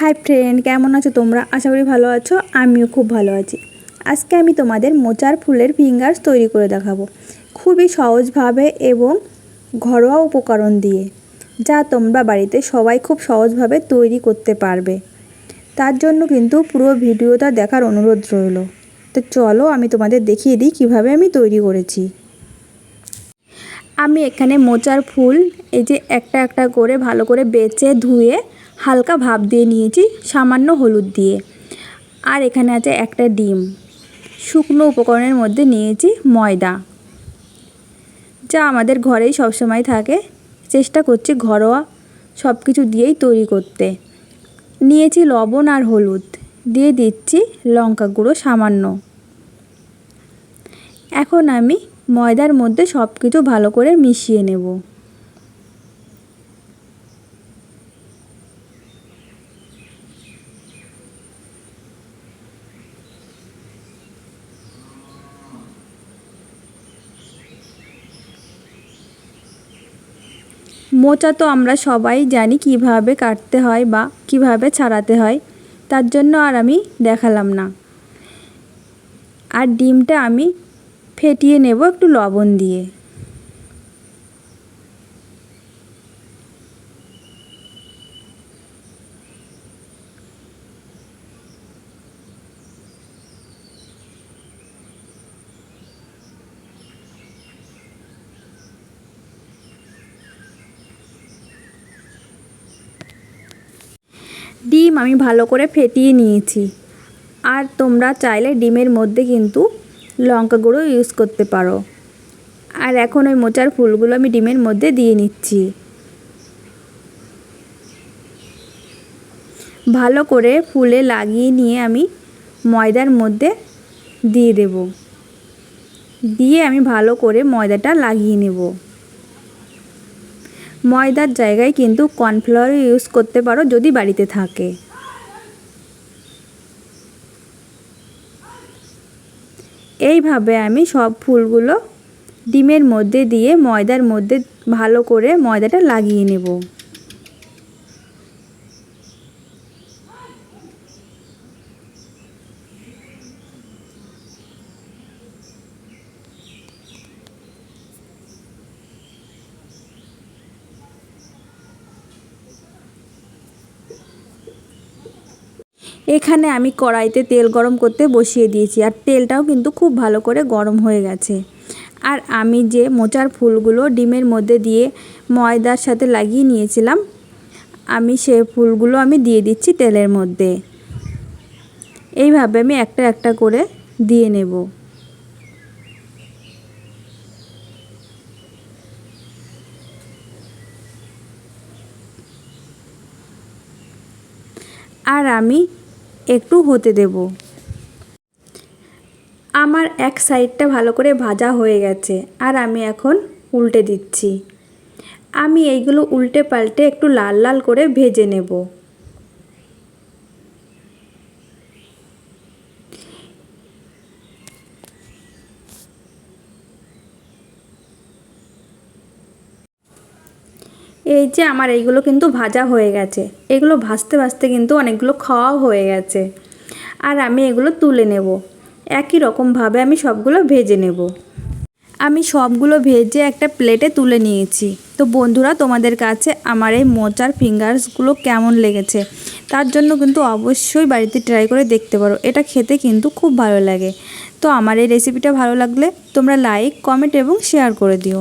Hi friend কেমন আছো তোমরা? আশা করি ভালো আছো, আমিও খুব ভালো আছি। আজকে আমি তোমাদের মোচার ফুলের ফিঙ্গার্স তৈরি করে দেখাবো। খুবই সহজভাবে এবং ঘরোয়া উপকরণ দিয়ে, যা তোমরা বাড়িতে সবাই খুব সহজভাবে তৈরি করতে পারবে। তার জন্য কিন্তু পুরো ভিডিওটা দেখার অনুরোধ রইল। তো চলো আমি তোমাদের দেখিয়ে দিই কীভাবে আমি তৈরি করেছি। আমি এখানে মোচার ফুল এই যে একটা একটা করে ভালো করে বেছে ধুয়ে হালকা ভাপ দিয়ে নিয়েছি, সামান্য হলুদ দিয়ে। আর এখানে আছে একটা ডিম। শুকনো উপকরণের মধ্যে নিয়েছি ময়দা। যা আমাদের ঘরেই সবসময় থাকে। চেষ্টা করছি ঘরোয়া সব কিছু দিয়েই তৈরি করতে। নিয়েছি লবণ আর হলুদ। দিয়ে দিচ্ছি লঙ্কা গুঁড়ো সামান্য। এখন আমি ময়দার মধ্যে সব কিছু ভালো করে মিশিয়ে নেব। মোচা তো আমরা সবাই জানি কীভাবে কাটতে হয় বা কীভাবে ছাড়াতে হয়, তার জন্য আর আমি দেখালাম না। আর ডিমটা আমি ফেটিয়ে নেব একটু লবণ দিয়ে। ডিম আমি ভালো করে ফেটিয়ে নিয়েছি। আর তোমরা চাইলে ডিমের মধ্যে কিন্তু লঙ্কা গুঁড়ো ইউজ করতে পারো। আর এখন ওই মোচার ফুলগুলো আমি ডিমের মধ্যে দিয়ে নিচ্ছি। ভালো করে ফুলে লাগিয়ে নিয়ে আমি ময়দার মধ্যে দিয়ে দেব। দিয়ে আমি ভালো করে ময়দাটা লাগিয়ে নেব। ময়দার জায়গায় কিন্তু কর্নফ্লাওয়ার ইউজ করতে পারো যদি বাড়িতে থাকে। এইভাবে আমি সব ফুলগুলো ডিমের মধ্যে দিয়ে ময়দার মধ্যে ভালো করে ময়দাটা লাগিয়ে নেব। এখানে আমি কড়াইতে তেল গরম করতে বসিয়ে দিয়েছি আর তেলটাও কিন্তু খুব ভালো করে গরম হয়ে গেছে। আর আমি যে মোচার ফুলগুলো ডিমের মধ্যে দিয়ে ময়দার সাথে লাগিয়ে নিয়েছিলাম, আমি সে ফুলগুলো আমি দিয়ে দিচ্ছি তেলের মধ্যে। এইভাবে আমি একটা একটা করে দিয়ে নেব। আর আমি একটু হতে দেব। আমার এক সাইডটা ভালো করে ভাজা হয়ে গেছে, আর আমি এখন উল্টে দিচ্ছি। আমি এইগুলো উল্টে পাল্টে একটু লাল লাল করে ভেজে নেব। এই যে আমার এইগুলো কিন্তু ভাজা হয়ে গেছে। এগুলো ভাজতে ভাজতে কিন্তু অনেকগুলো খাওয়াও হয়ে গেছে। আর আমি এগুলো তুলে নেব। একই রকমভাবে আমি সবগুলো ভেজে নেব। আমি সবগুলো ভেজে একটা প্লেটে তুলে নিয়েছি। তো বন্ধুরা, তোমাদের কাছে আমার এই মোচার ফিঙ্গার্সগুলো কেমন লেগেছে, তার জন্য কিন্তু অবশ্যই বাড়িতে ট্রাই করে দেখতে পারো। এটা খেতে কিন্তু খুব ভালো লাগে। তো আমার এই রেসিপিটা ভালো লাগলে তোমরা লাইক, কমেন্ট এবং শেয়ার করে দিও।